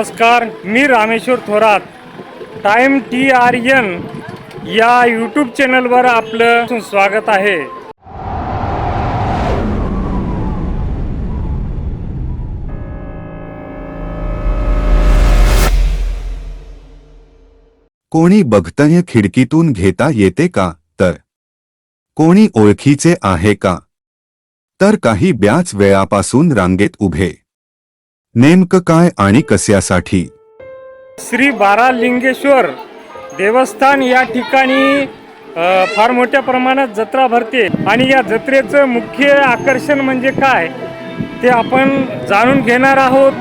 नमस्कार मी Rameshwar Thorat. Time T R N या YouTube चॅनलवर आपलं स्वागत आहे. कोणी बघतय खिडकीतून घेता येते का? तर. कोणी ओळखीचे आहे का? तर काही ब्याच वेळापासून रांगेत उभे. नेमकं काय आणि कशासाठी? श्री बारालिंगेश्वर देवस्थान या ठिकाणी अ, फार मोठ्या प्रमाणात जत्रा भरते. आणि या जत्रेचं मुख्य आकर्षण म्हणजे काय ते आपण जाणून घेणार आहोत.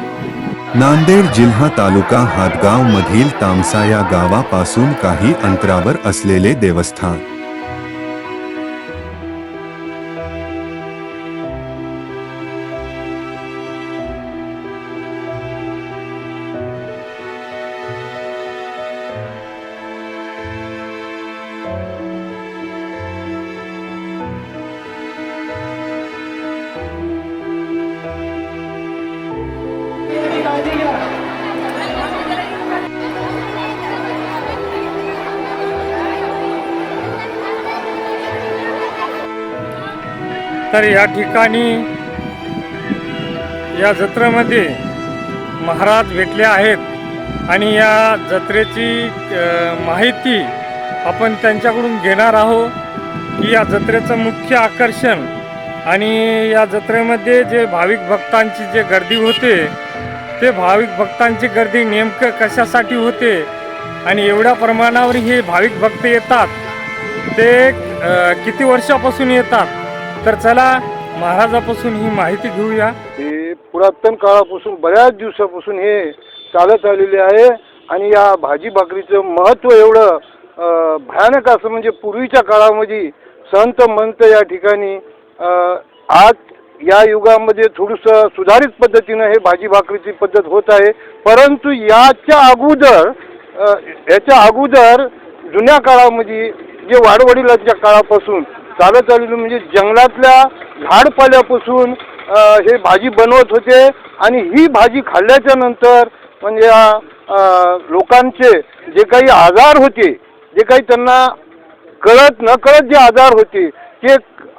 नांदेड जिल्हा तालुका हातगाव मधील तामसा या गावापासून काही अंतरावर असलेले देवस्थान. तर या ठिकाणी या जत्रेमध्ये महाराज भेटले आहेत आणि या जत्रेची माहिती आपण त्यांच्याकडून घेणार आहोत की या जत्रेचं मुख्य आकर्षण आणि या जत्रेमध्ये जे भाविक भक्तांची जे गर्दी होते ते भाविक भक्तांची गर्दी नेमकं कशासाठी होते आणि एवढ्या प्रमाणावर हे भाविक भक्त येतात ते किती वर्षापासून येतात? तर चला महाराजापासून ही माहिती घेऊया. हे पुरातन काळापासून बऱ्याच दिवसापासून हे चालत आलेले आहे आणि या भाजी भाकरीचं महत्त्व एवढं भयानक असं म्हणजे पूर्वीच्या काळामध्ये संत मंत या ठिकाणी आज या युगामध्ये थोडंसं सुधारित पद्धतीनं हे भाजी भाकरीची पद्धत होत आहे. परंतु याच्या अगोदर याच्या अगोदर जुन्या काळामध्ये जे वाडवडिलांच्या काळापासून चालत आलेलं म्हणजे जंगलातल्या झाडपाल्यापासून हे भाजी बनवत होते आणि ही भाजी खाल्ल्याच्या नंतर म्हणजे लोकांचे जे काही आजार होते जे काही त्यांना कळत न कळत जे आजार होते ते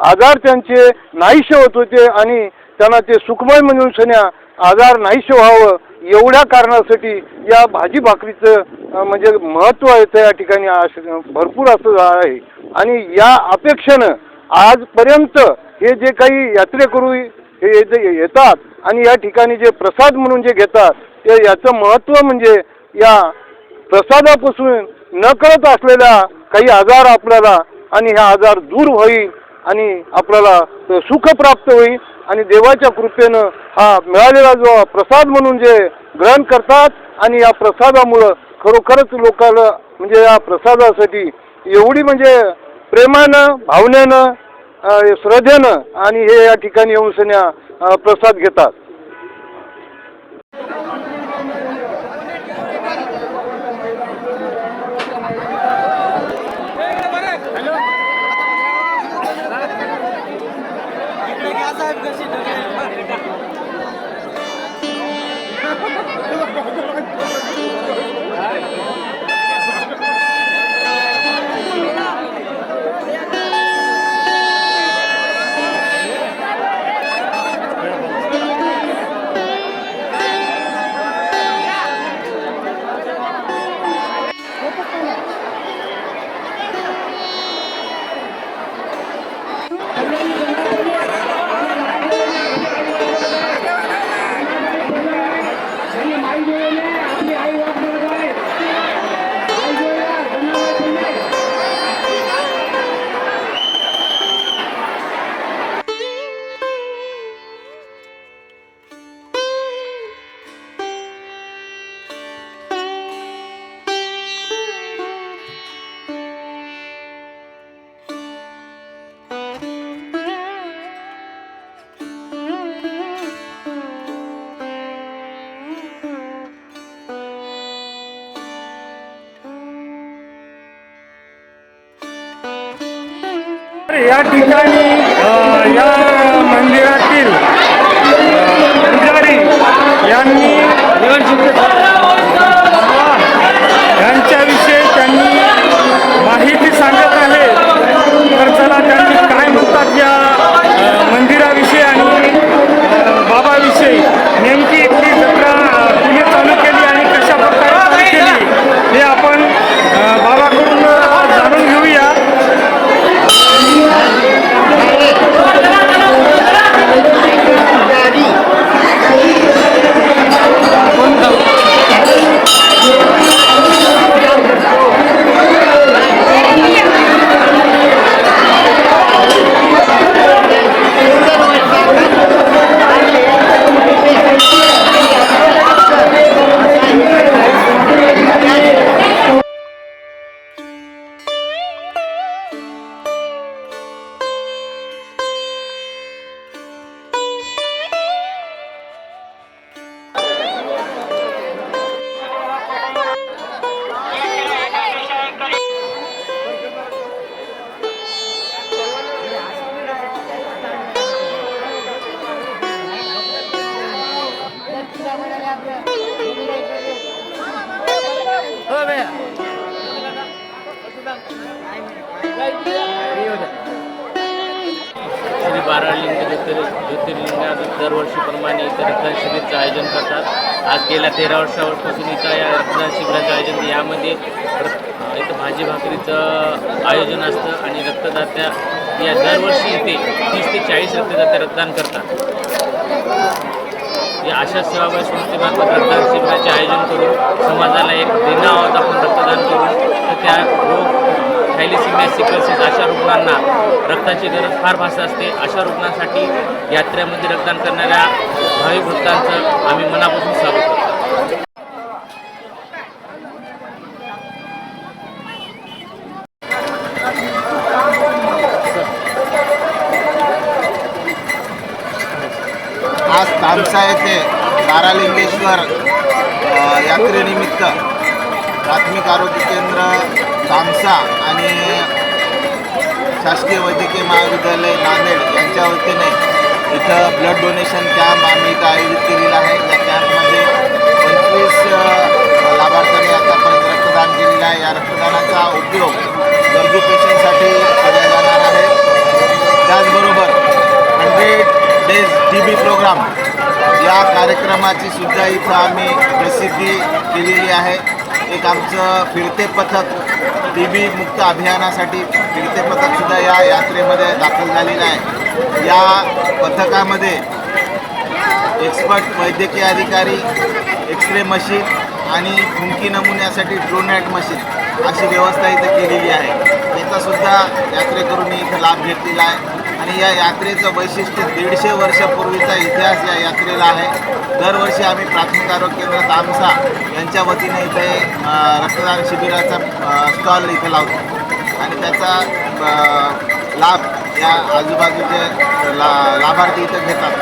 आजार त्यांचे नाहीसे होत होते आणि त्यांना ते सुखमय म्हणून सन्या आजार नाहीसे व्हावं एवढ्या कारणासाठी या भाजी भाकरीचं म्हणजे महत्त्व आहे त्या या ठिकाणी भरपूर असं आहे. आणि या अपेक्षेनं आजपर्यंत हे जे काही यात्रेकरू हे येत- येतात आणि या ठिकाणी जे प्रसाद म्हणून जे घेतात ते याचं महत्त्व म्हणजे या प्रसादापासून न करत असलेल्या काही आजार आपल्याला आणि हा आजार दूर होईल आणि आपल्याला सुख प्राप्त होईल. आणि देवाच्या कृपेनं हा मिळालेला जो प्रसाद म्हणून जे ग्रहण करतात आणि या प्रसादामुळं खरोखरच लोकांना म्हणजे या प्रसादासाठी एवढी म्हणजे प्रेमानं भावनेनं श्रद्धेनं आणि हे या ठिकाणी येऊन सन्या प्रसाद घेतात. 다시 다시 या ठिकाणी श्री बारालिंग ज्योतिर्लिंग ज्योतिर्लिंगात दरवर्षीप्रमाणे इथं रक्तदान शिबिराचं आयोजन करतात. आज गेल्या तेरा वर्षापासून इथं या रक्तदान शिबिराचं आयोजन यामध्ये इथं भाजी भाकरीचं आयोजन असतं आणि रक्तदात्या या दरवर्षी इथे तीस ते चाळीस रक्तदात्या रक्तदान करतात. या अशा सेवाबाई संस्थेमार्फत रक्तदान शिबिराचे आयोजन करून समाजाला एक दिना आहोत आपण रक्तदान करून तर त्या रोग थॅलिसिमिया सिक्वेसिस अशा रुग्णांना रक्ताची गरज फार भास असते. अशा रुग्णांसाठी यात्रेमध्ये रक्तदान करणाऱ्या भाविक भक्तांचं आम्ही मनापासून स्वागत करतो. आज तामसा येथे तारालिंगेश्वर यात्रेनिमित्त प्राथमिक आरोग्य केंद्र तामसा आणि शासकीय वैद्यकीय महाविद्यालय नांदेड यांच्या वतीने इथं ब्लड डोनेशन कॅम्प आम्ही इथं आयोजित केलेला आहे. या कॅम्पमध्ये पंचवीस लाभार्थ्यांनी आतापर्यंत रक्तदान केलेलं आहे. या रक्तदानाचा उपयोग गरजू पेशंटसाठी केला जाणार आहे. त्याचबरोबर hundred days T B program या कार्यक्रमाची सुद्धा इथं आम्ही प्रसिद्धी केलेली आहे. एक आमचं फिरते पथक टी बी मुक्त अभियानासाठी फिरते पथकसुद्धा या यात्रेमध्ये दाखल झालेलं आहे या पथकामध्ये एक्सपर्ट वैद्यकीय अधिकारी एक्सरे मशीन आणि फुंकी नमुन्यासाठी ड्रोनॅट मशीन अशी व्यवस्था इथं केलेली आहे. याचासुद्धा यात्रेकरूंनी इथं लाभ घेतलेला आहे. आणि या यात्रेचं वैशिष्ट्य दीडशे वर्षापूर्वीचा इतिहास या यात्रेला आहे. दरवर्षी आम्ही प्राथमिक आरोग्य केंद्र तामसा यांच्या वतीने इथे रक्तदान शिबिराचा स्टॉल इथे लावतो. आणि त्याचा लाभ या आजूबाजूचे ला लाभार्थी इथं घेतात.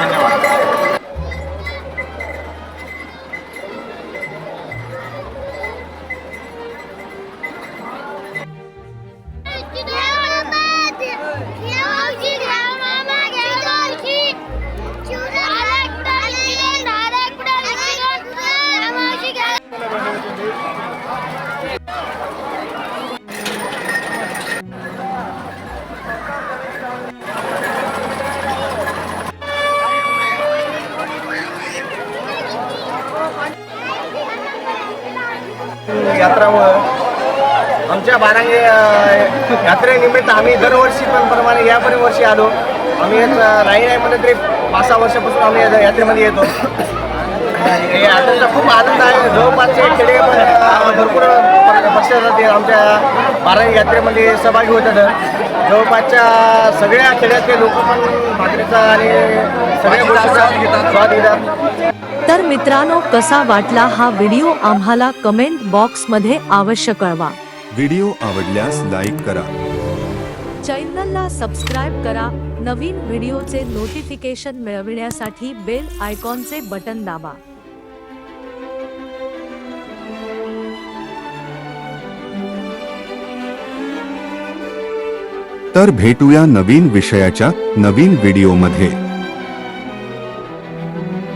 धन्यवाद. यात्रामुळं आमच्या बारांगे यात्रेनिमित्त आम्ही दरवर्षी पण प्रमाणे या पण वर्षी आलो. आम्ही नाही नाही म्हणलं तरी पाच सहा वर्षापासून आम्ही यात्रेमध्ये येतो. यात्रेचा खूप आनंद आहे. जवळपासचे खेडे पण अ, भरपूर पक्षासाठी आमच्या बारांगी यात्रेमध्ये सहभागी होतात जवळपासच्या सगळ्या खेड्यातले लोक पण भाकरीचा आणि सगळ्या गोष्टीचा स्वाद घेतात. तर मित्रांनो कसा वाटला हा व्हिडिओ आम्हाला कमेंट बॉक्समध्ये अवश्य कळवा. व्हिडिओ आवडल्यास लाईक करा. चॅनलला सबस्क्राईब करा. नवीन व्हिडिओचे नोटिफिकेशन मिळविण्यासाठी बेल आयकॉनचे बटन दाबा. तर भेटूया नवीन विषयाच्या नवीन व्हिडिओमध्ये.